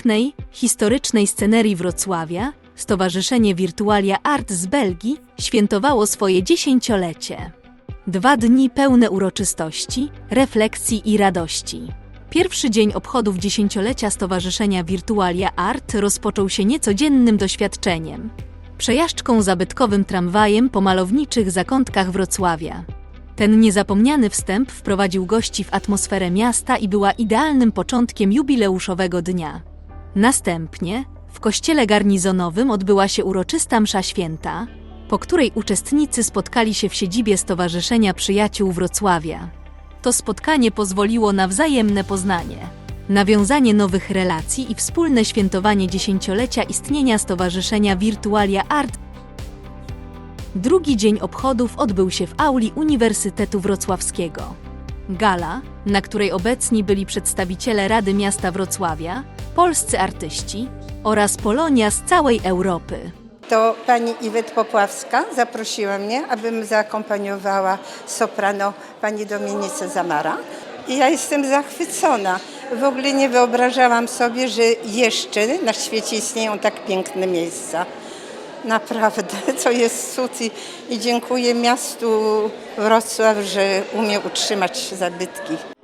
Pięknej, historycznej scenerii Wrocławia Stowarzyszenie Virtualia Art z Belgii świętowało swoje dziesięciolecie. Dwa dni pełne uroczystości, refleksji i radości. Pierwszy dzień obchodów dziesięciolecia Stowarzyszenia Virtualia Art rozpoczął się niecodziennym doświadczeniem. Przejażdżką zabytkowym tramwajem po malowniczych zakątkach Wrocławia. Ten niezapomniany wstęp wprowadził gości w atmosferę miasta i była idealnym początkiem jubileuszowego dnia. Następnie w kościele garnizonowym odbyła się uroczysta msza święta, po której uczestnicy spotkali się w siedzibie Stowarzyszenia Przyjaciół Wrocławia. To spotkanie pozwoliło na wzajemne poznanie, nawiązanie nowych relacji i wspólne świętowanie dziesięciolecia istnienia Stowarzyszenia Virtualia Art. Drugi dzień obchodów odbył się w auli Uniwersytetu Wrocławskiego. Gala, na której obecni byli przedstawiciele Rady Miasta Wrocławia, polscy artyści oraz Polonia z całej Europy. To pani Iwet Popławska zaprosiła mnie, abym zaakompaniowała soprano pani Dominice Zamara. I ja jestem zachwycona. W ogóle nie wyobrażałam sobie, że jeszcze na świecie istnieją tak piękne miejsca. Naprawdę, to jest cud i, i dziękuję miastu Wrocław, że umie utrzymać zabytki.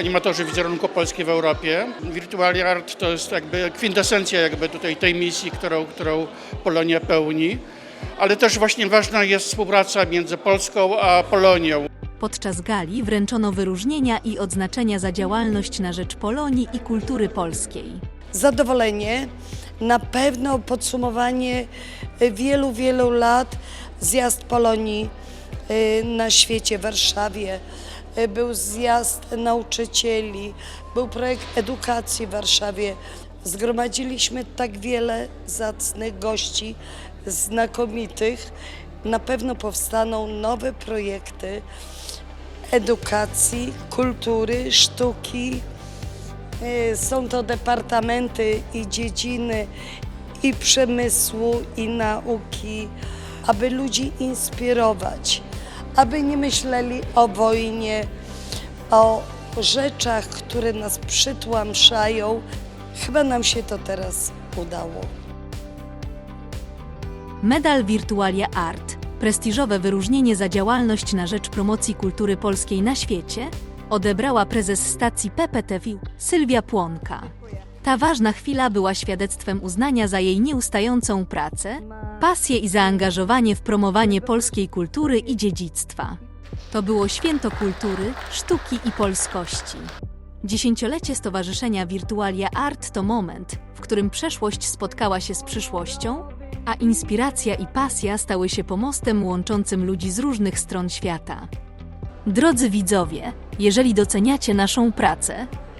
Animatorzy wizerunku Polski w Europie. Virtual Art to jest jakby kwintesencja jakby tutaj tej misji, którą, którą Polonia pełni. Ale też właśnie ważna jest współpraca między Polską a Polonią. Podczas gali wręczono wyróżnienia i odznaczenia za działalność na rzecz Polonii i kultury polskiej. zadowolenie, na pewno podsumowanie y, wielu, wielu lat zjazd Polonii y, na świecie w Warszawie. Y, Był zjazd nauczycieli, był projekt edukacji w Warszawie. Zgromadziliśmy tak wiele zacnych gości, znakomitych. Na pewno powstaną nowe projekty edukacji, kultury, sztuki. Y, Są to departamenty i dziedziny i przemysłu, i nauki, aby ludzi inspirować, aby nie myśleli o wojnie, o rzeczach, które nas przytłamszają. Chyba nam się to teraz udało. Medal Virtualia Art, prestiżowe wyróżnienie za działalność na rzecz promocji kultury polskiej na świecie, odebrała prezes stacji PPTV Sylwia Płonka. Ta ważna chwila była świadectwem uznania za jej nieustającą pracę, pasję i zaangażowanie w promowanie polskiej kultury i dziedzictwa. To było święto kultury, sztuki i polskości. Dziesięciolecie Stowarzyszenia Virtualia Art to moment, w którym przeszłość spotkała się z przyszłością, a inspiracja i pasja stały się pomostem łączącym ludzi z różnych stron świata. Drodzy widzowie, jeżeli doceniacie naszą pracę,